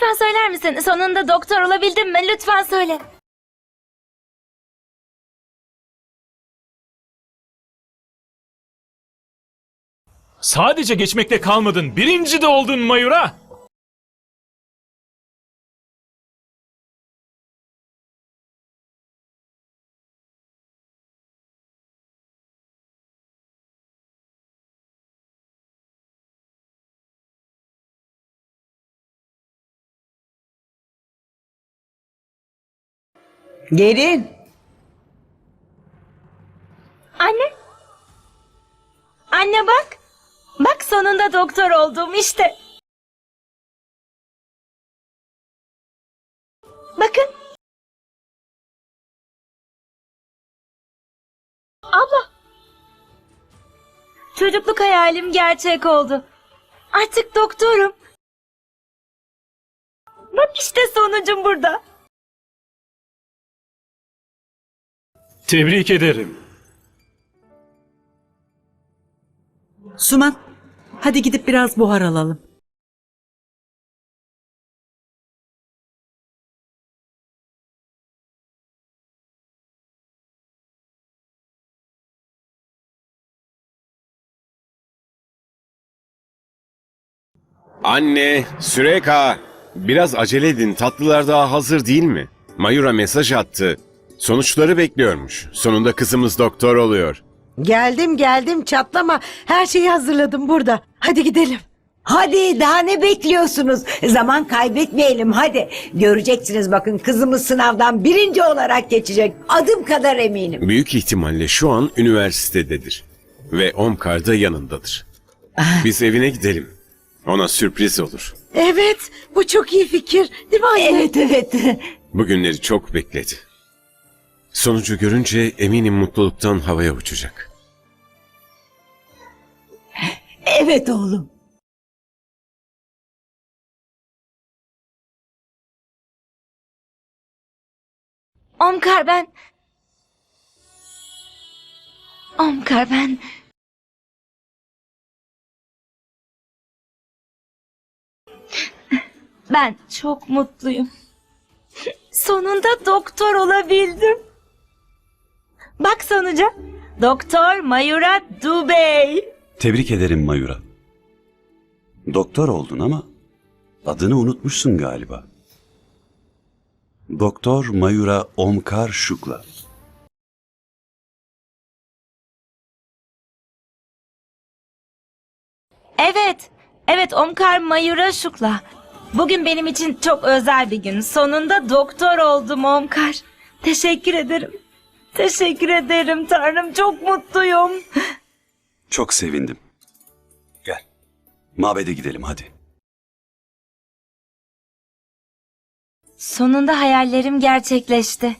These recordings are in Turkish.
Lütfen söyler misin? Sonunda doktor olabildim mi? Lütfen söyle. Sadece geçmekte kalmadın. Birinci de oldun Mayura. Gelin. Anne. Anne bak. Bak sonunda doktor oldum işte. Bakın. Abla. Çocukluk hayalim gerçek oldu. Artık doktorum. Bak işte sonucum burada. Tebrik ederim. Suman, hadi gidip biraz buhar alalım. Anne, Süreka, biraz acele edin. Tatlılar daha hazır değil mi? Mayura mesaj attı. Sonuçları bekliyormuş. Sonunda kızımız doktor oluyor. Geldim geldim çatlama. Her şeyi hazırladım burada. Hadi gidelim. Hadi daha ne bekliyorsunuz? Zaman kaybetmeyelim hadi. Göreceksiniz bakın kızımız sınavdan birinci olarak geçecek. Adım kadar eminim. Büyük ihtimalle şu an üniversitededir. Ve Omkar da yanındadır. Biz evine gidelim. Ona sürpriz olur. Evet bu çok iyi fikir. Değil mi anne? Evet evet. Bugünleri çok bekledi. Sonucu görünce eminim mutluluktan havaya uçacak. Evet oğlum. Omkar ben... Omkar ben... Ben çok mutluyum. Sonunda doktor olabildim. Bak sonuca. Doktor Mayura Dubey. Tebrik ederim Mayura. Doktor oldun ama adını unutmuşsun galiba. Doktor Mayura Omkar Şukla. Evet. Evet Omkar Mayura Şukla. Bugün benim için çok özel bir gün. Sonunda doktor oldum Omkar. Teşekkür ederim. Teşekkür ederim Tanrım. Çok mutluyum. Çok sevindim. Gel. Mabede gidelim hadi. Sonunda hayallerim gerçekleşti.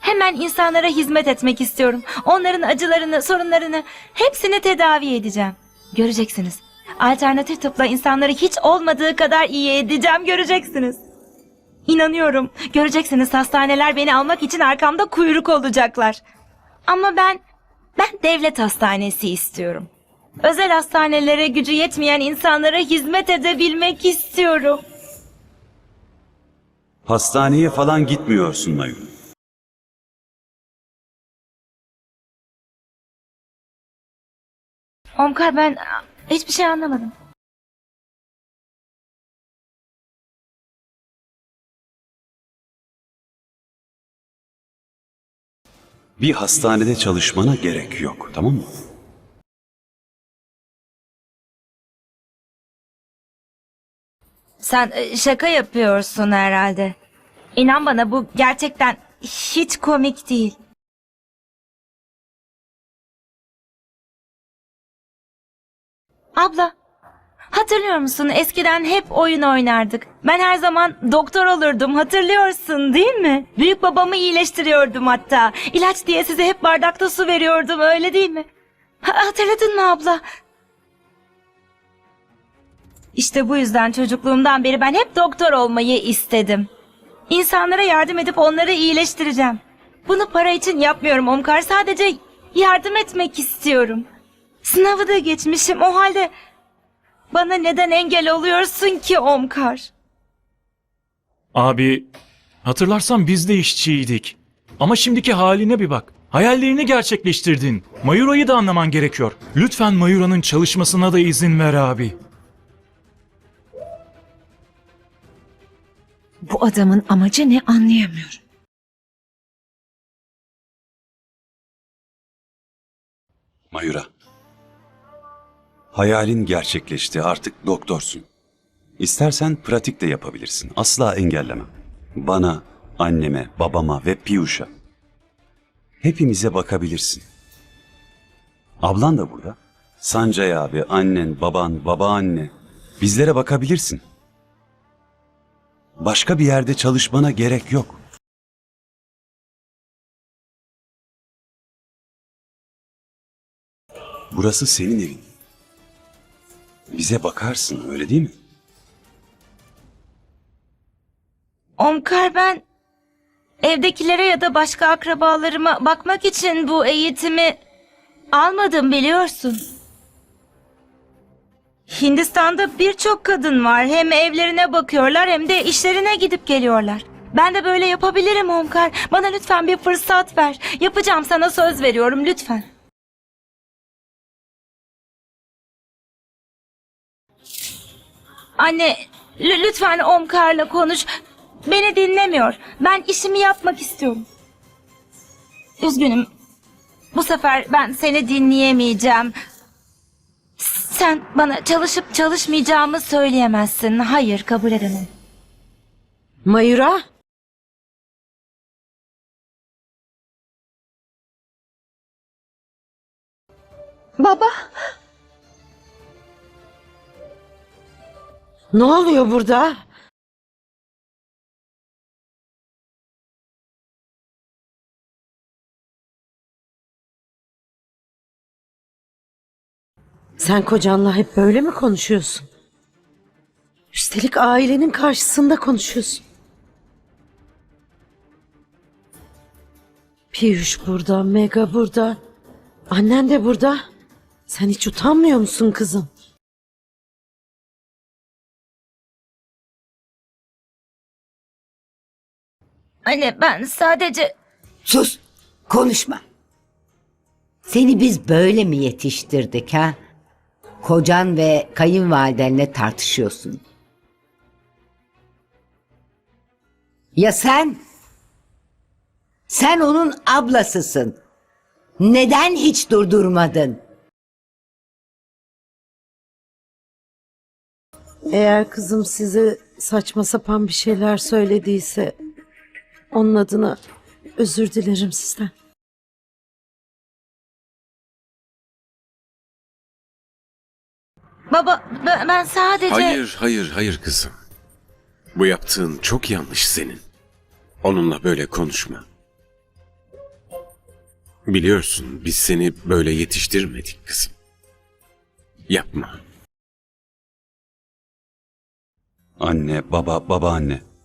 Hemen insanlara hizmet etmek istiyorum. Onların acılarını, sorunlarını hepsini tedavi edeceğim. Göreceksiniz. Alternatif tıpla insanları hiç olmadığı kadar iyi edeceğim. Göreceksiniz. İnanıyorum. Göreceksiniz hastaneler beni almak için arkamda kuyruk olacaklar. Ama ben ben devlet hastanesi istiyorum. Özel hastanelere gücü yetmeyen insanlara hizmet edebilmek istiyorum. Hastaneye falan gitmiyorsun Mayura. Omkar ben hiçbir şey anlamadım. Bir hastanede çalışmana gerek yok tamam mı? Sen e, şaka yapıyorsun herhalde. İnan bana bu gerçekten hiç komik değil. Abla, hatırlıyor musun? Eskiden hep oyun oynardık. Ben her zaman doktor olurdum. Hatırlıyorsun değil mi? Büyük babamı iyileştiriyordum hatta. İlaç diye size hep bardakta su veriyordum. Öyle değil mi? Ha- hatırladın mı abla? İşte bu yüzden çocukluğumdan beri ben hep doktor olmayı istedim. İnsanlara yardım edip onları iyileştireceğim. Bunu para için yapmıyorum Omkar. Sadece yardım etmek istiyorum. Sınavı da geçmişim. O halde bana neden engel oluyorsun ki Omkar? Abi, hatırlarsan biz de işçiydik. Ama şimdiki haline bir bak. Hayallerini gerçekleştirdin. Mayura'yı da anlaman gerekiyor. Lütfen Mayura'nın çalışmasına da izin ver abi. Bu adamın amacı ne anlayamıyorum. Mayura. Hayalin gerçekleşti. Artık doktorsun. İstersen pratik de yapabilirsin. Asla engellemem. Bana, anneme, babama ve Piyuş'a. Hepimize bakabilirsin. Ablan da burada. Sancay abi, annen, baban, babaanne. Bizlere bakabilirsin. Başka bir yerde çalışmana gerek yok. Burası senin evin. Bize bakarsın öyle değil mi? Omkar ben evdekilere ya da başka akrabalarıma bakmak için bu eğitimi almadım biliyorsun. Hindistan'da birçok kadın var. Hem evlerine bakıyorlar hem de işlerine gidip geliyorlar. Ben de böyle yapabilirim Omkar. Bana lütfen bir fırsat ver. Yapacağım sana söz veriyorum lütfen. Anne lü- lütfen Omkar'la konuş. Beni dinlemiyor. Ben işimi yapmak istiyorum. Üzgünüm. Bu sefer ben seni dinleyemeyeceğim. Sen bana çalışıp çalışmayacağımı söyleyemezsin. Hayır, kabul edemem. Mayura? Baba. Ne oluyor burada? Sen kocanla hep böyle mi konuşuyorsun? Üstelik ailenin karşısında konuşuyorsun. Piyuş burada, Mega burada. Annen de burada. Sen hiç utanmıyor musun kızım? Anne ben sadece... Sus, konuşma. Seni biz böyle mi yetiştirdik ha? Kocan ve kayınvalidenle tartışıyorsun. Ya sen? Sen onun ablasısın. Neden hiç durdurmadın? Eğer kızım size saçma sapan bir şeyler söylediyse onun adına özür dilerim sizden. Baba ben, ben sadece... Hayır, hayır, hayır kızım. Bu yaptığın çok yanlış senin. Onunla böyle konuşma. Biliyorsun biz seni böyle yetiştirmedik kızım. Yapma. Anne, baba, babaanne.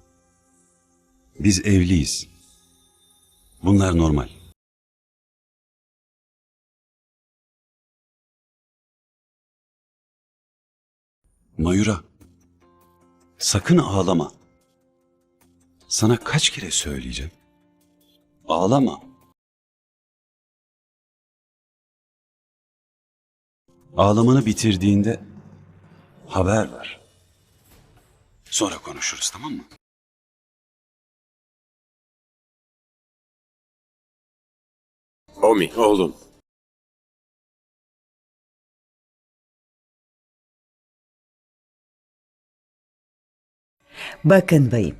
Biz evliyiz. Bunlar normal. Mayura. Sakın ağlama. Sana kaç kere söyleyeceğim? Ağlama. Ağlamanı bitirdiğinde haber ver. Sonra konuşuruz tamam mı? Omi oğlum. Bakın bayım.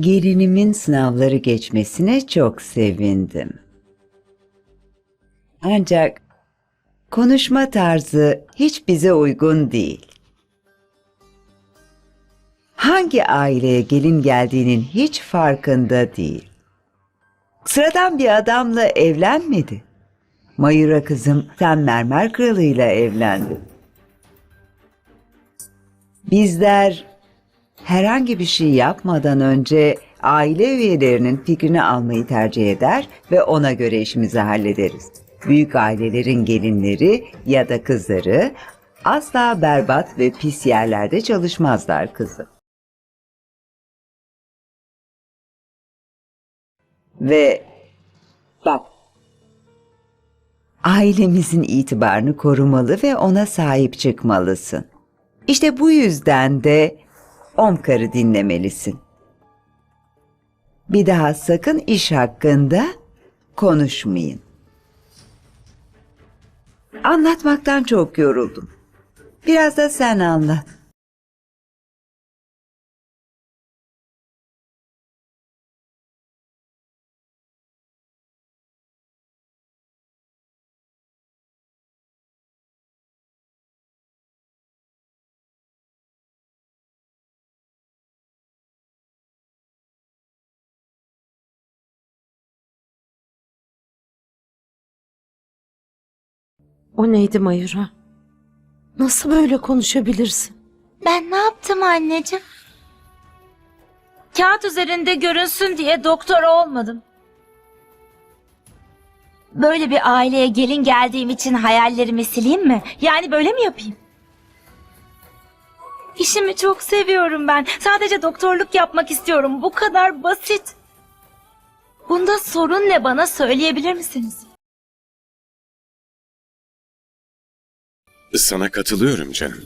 Gelinimin sınavları geçmesine çok sevindim. Ancak konuşma tarzı hiç bize uygun değil. Hangi aileye gelin geldiğinin hiç farkında değil. Sıradan bir adamla evlenmedi. Mayura kızım sen mermer kralıyla evlendi. Bizler herhangi bir şey yapmadan önce aile üyelerinin fikrini almayı tercih eder ve ona göre işimizi hallederiz. Büyük ailelerin gelinleri ya da kızları asla berbat ve pis yerlerde çalışmazlar kızım. Ve bak ailemizin itibarını korumalı ve ona sahip çıkmalısın. İşte bu yüzden de Omkar'ı dinlemelisin. Bir daha sakın iş hakkında konuşmayın. Anlatmaktan çok yoruldum. Biraz da sen anlat. O neydi Mayura? Nasıl böyle konuşabilirsin? Ben ne yaptım anneciğim? Kağıt üzerinde görünsün diye doktor olmadım. Böyle bir aileye gelin geldiğim için hayallerimi sileyim mi? Yani böyle mi yapayım? İşimi çok seviyorum ben. Sadece doktorluk yapmak istiyorum. Bu kadar basit. Bunda sorun ne bana söyleyebilir misiniz? Sana katılıyorum canım.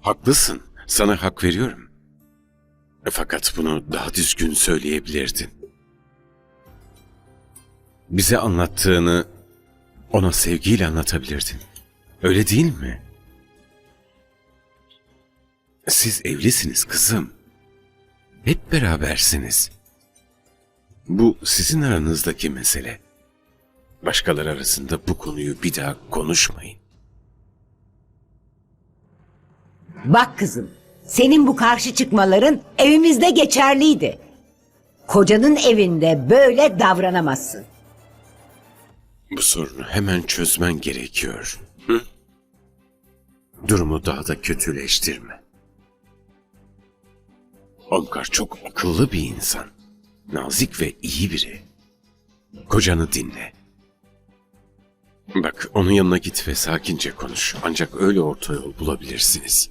Haklısın. Sana hak veriyorum. Fakat bunu daha düzgün söyleyebilirdin. Bize anlattığını ona sevgiyle anlatabilirdin. Öyle değil mi? Siz evlisiniz kızım. Hep berabersiniz. Bu sizin aranızdaki mesele. Başkaları arasında bu konuyu bir daha konuşmayın. Bak kızım, senin bu karşı çıkmaların evimizde geçerliydi. Kocanın evinde böyle davranamazsın. Bu sorunu hemen çözmen gerekiyor. Hı? Durumu daha da kötüleştirme. Omkar çok akıllı bir insan. Nazik ve iyi biri. Kocanı dinle. Bak onun yanına git ve sakince konuş. Ancak öyle orta yol bulabilirsiniz.